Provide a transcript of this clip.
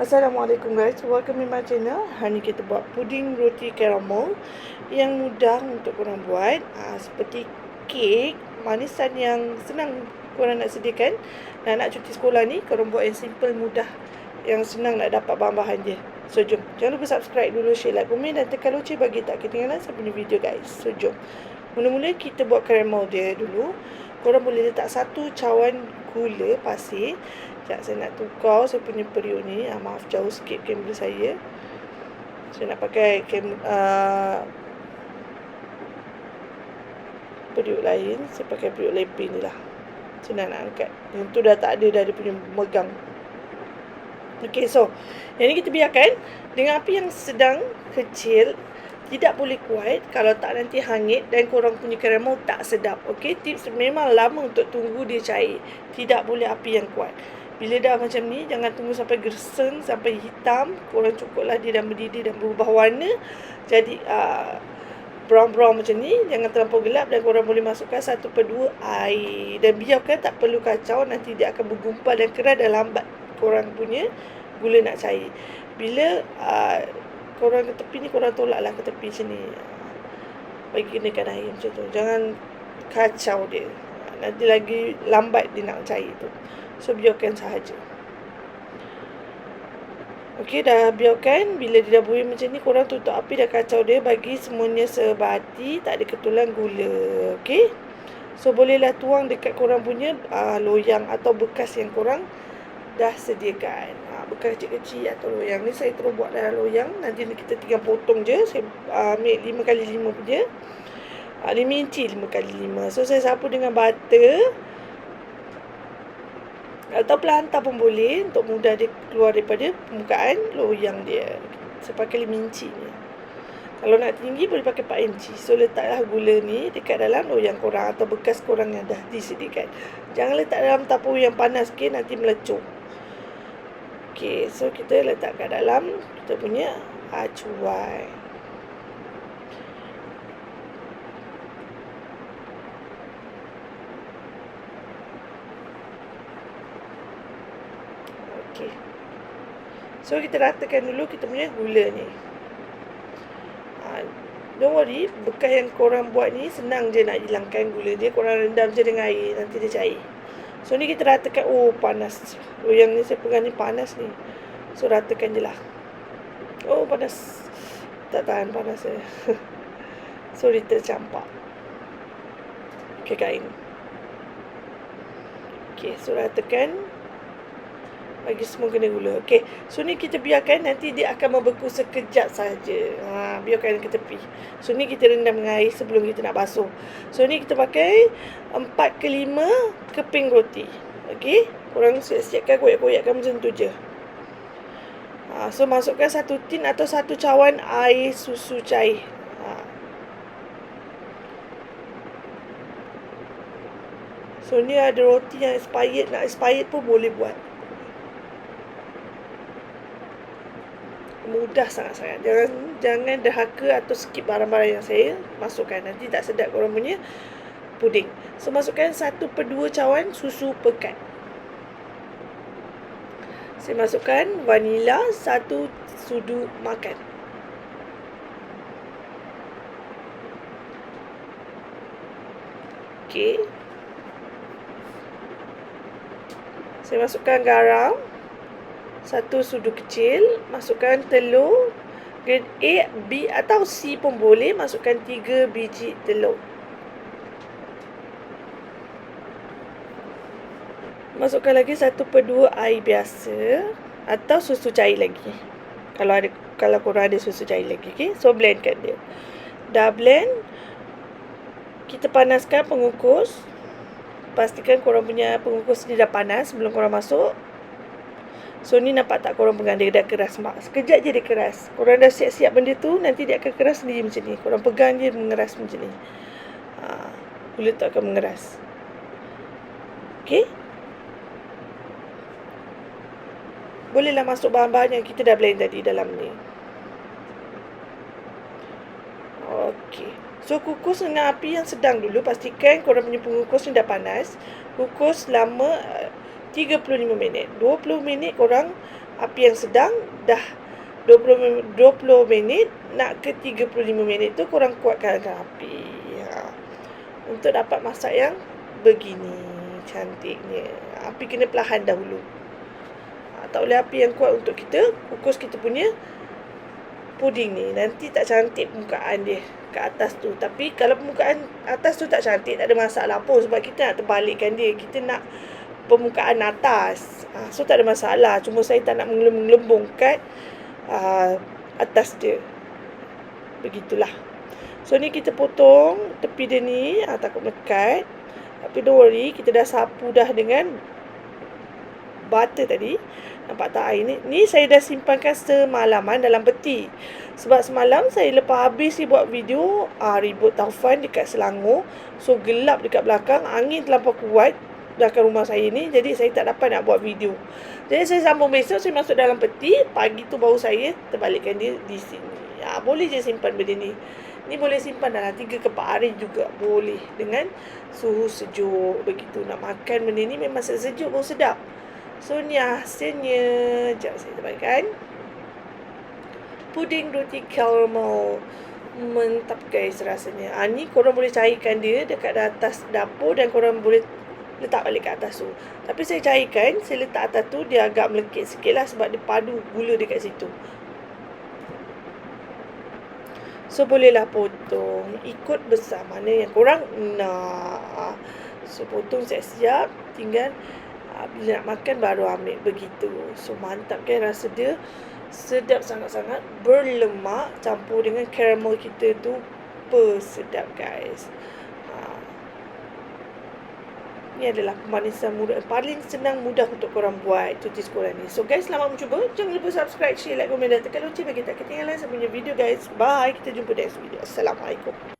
Assalamualaikum guys, welcome in my channel. Hari ni kita buat puding roti caramel Yang mudah untuk korang buat. Uh, Seperti kek Manisan yang senang korang nak sediakan. Dan nak cuti sekolah ni Korang buat yang simple, mudah Yang senang nak dapat bahan-bahan dia. So jom, jangan lupa subscribe dulu, share, like, komen Dan tekan loceng bagi tak ketinggalan sampai ni video guys. So jom. Mula-mula kita buat caramel dia dulu Korang boleh letak satu cawan gula pasir Sekejap saya nak tukar saya punya periuk ni. Ah, maaf jauh sikit kamera saya. Saya nak pakai kem, uh, periuk lain. Saya pakai periuk lepin ni lah. Senang nak angkat. Yang tu dah tak ada dah dia punya megang. Okay so. Yang ni kita biarkan dengan api yang sedang kecil. Tidak boleh kuat kalau tak nanti hangit dan korang punya karamel tak sedap. Okay, tips memang lama untuk tunggu dia cair. Tidak boleh api yang kuat. Bila dah macam ni, jangan tunggu sampai gerseng, sampai hitam. Korang cukuplah dia dah mendidih dan berubah warna. Jadi, uh, brown-brown macam ni. Jangan terlampau gelap dan korang boleh masukkan satu per dua air. Dan biarkan tak perlu kacau, nanti dia akan bergumpal dan keras dan lambat korang punya gula nak cair. Bila uh, korang ke tepi ni, korang tolaklah ke tepi macam ni. Bagi kenakan air macam tu. Jangan kacau dia. Nanti lagi lambat dia nak cair tu. So biarkan sahaja Okey dah biarkan Bila dia dah buih macam ni Korang tutup api dah kacau dia Bagi semuanya sebati Tak ada ketulan gula Okey So bolehlah tuang dekat korang punya uh, Loyang atau bekas yang korang Dah sediakan kecil-kecil atau loyang ni Saya terus buat dalam loyang Nanti ni kita tinggal potong je Saya uh, ambil 5 kali 5 punya uh, 5 inci 5 kali 5 So saya sapu dengan butter atau pelantar pun boleh untuk mudah dia keluar daripada permukaan loyang dia. Saya pakai 5 inci ni. Kalau nak tinggi boleh pakai 4 inci. So letaklah gula ni dekat dalam loyang korang atau bekas korang yang dah disediakan. Jangan letak dalam tapur yang panas ke nanti melecur. Okay, so kita letakkan dalam kita punya acuan. Okey. So kita ratakan dulu kita punya gula ni. Ha, don't worry, bekas yang korang buat ni senang je nak hilangkan gula dia. Korang rendam je dengan air, nanti dia cair. So ni kita ratakan, oh panas. Oh yang ni saya pegang ni panas ni. So ratakan je lah. Oh panas. Tak tahan panas saya. so dia tercampak. Okay kain. Okay, so ratakan bagi semua kena gula. Okey. So ni kita biarkan nanti dia akan membeku sekejap saja. Ha, biarkan ke tepi. So ni kita rendam dengan air sebelum kita nak basuh. So ni kita pakai 4 ke 5 keping roti. Okey. Korang siap-siapkan koyak-koyakkan macam tu je. Ha, so masukkan satu tin atau satu cawan air susu cair. Ha. So ni ada roti yang expired nak expired pun boleh buat. Mudah sangat-sangat. Jangan jangan derhaka atau skip barang-barang yang saya masukkan. Nanti tak sedap korang punya puding. So masukkan 1 per 2 cawan susu pekat. Saya masukkan vanila 1 sudu makan. Okey. Saya masukkan garam satu sudu kecil, masukkan telur grade A, B atau C pun boleh, masukkan tiga biji telur. Masukkan lagi satu per dua air biasa atau susu cair lagi. Kalau ada kalau korang ada susu cair lagi, okay? So blendkan dia. Dah blend, kita panaskan pengukus. Pastikan korang punya pengukus ni dah panas sebelum korang masuk. So ni nampak tak korang pegang dia dah keras mak. Sekejap je dia keras. Korang dah siap-siap benda tu nanti dia akan keras sendiri macam ni. Korang pegang dia mengeras macam ni. Ha, kulit tu akan mengeras. Okay. Bolehlah masuk bahan-bahan yang kita dah blend tadi dalam ni. Okay. So kukus dengan api yang sedang dulu. Pastikan korang punya pengukus ni dah panas. Kukus lama 35 minit. 20 minit korang api yang sedang dah 20, 20 minit nak ke 35 minit tu korang kuatkan api. Ha. untuk dapat masak yang begini cantiknya. Api kena perlahan dahulu. Ha, tak boleh api yang kuat untuk kita kukus kita punya puding ni. Nanti tak cantik permukaan dia ke atas tu. Tapi kalau permukaan atas tu tak cantik tak ada masalah pun sebab kita nak terbalikkan dia. Kita nak permukaan atas. Ha, so tak ada masalah. Cuma saya tak nak mengelembung kat uh, atas dia. Begitulah. So ni kita potong tepi dia ni. Ha, takut mekat. Tapi don't worry. Kita dah sapu dah dengan butter tadi. Nampak tak air ni? Ni saya dah simpankan semalaman dalam peti. Sebab semalam saya lepas habis ni buat video uh, ribut taufan dekat Selangor. So gelap dekat belakang. Angin terlampau kuat belakang rumah saya ni. Jadi saya tak dapat nak buat video. Jadi saya sambung besok saya masuk dalam peti. Pagi tu baru saya terbalikkan dia di sini. Ya, boleh je simpan benda ni. Ni boleh simpan dalam 3 ke 4 hari juga. Boleh. Dengan suhu sejuk. Begitu nak makan benda ni memang sejuk baru sedap. So ni hasilnya Sekejap saya terbaikan Puding roti caramel Mentap guys rasanya ha, Ni korang boleh cairkan dia Dekat atas dapur Dan korang boleh Letak balik kat atas tu. Tapi saya cairkan Saya letak atas tu Dia agak melekit sikit lah Sebab dia padu gula dekat situ. So bolehlah potong. Ikut besar. Mana yang korang nak So potong siap-siap. Tinggal Ah, bila nak makan baru ambil. Begitu. So mantap kan rasa dia. Sedap sangat-sangat. Berlemak. Campur dengan caramel kita tu. Sedap guys. Ini adalah pemanisan mudah paling senang mudah untuk korang buat tutis korang ni. So guys selamat mencuba. Jangan lupa subscribe, share, like, komen dan tekan lonceng bagi tak ketinggalan saya punya video guys. Bye. Kita jumpa next video. Assalamualaikum.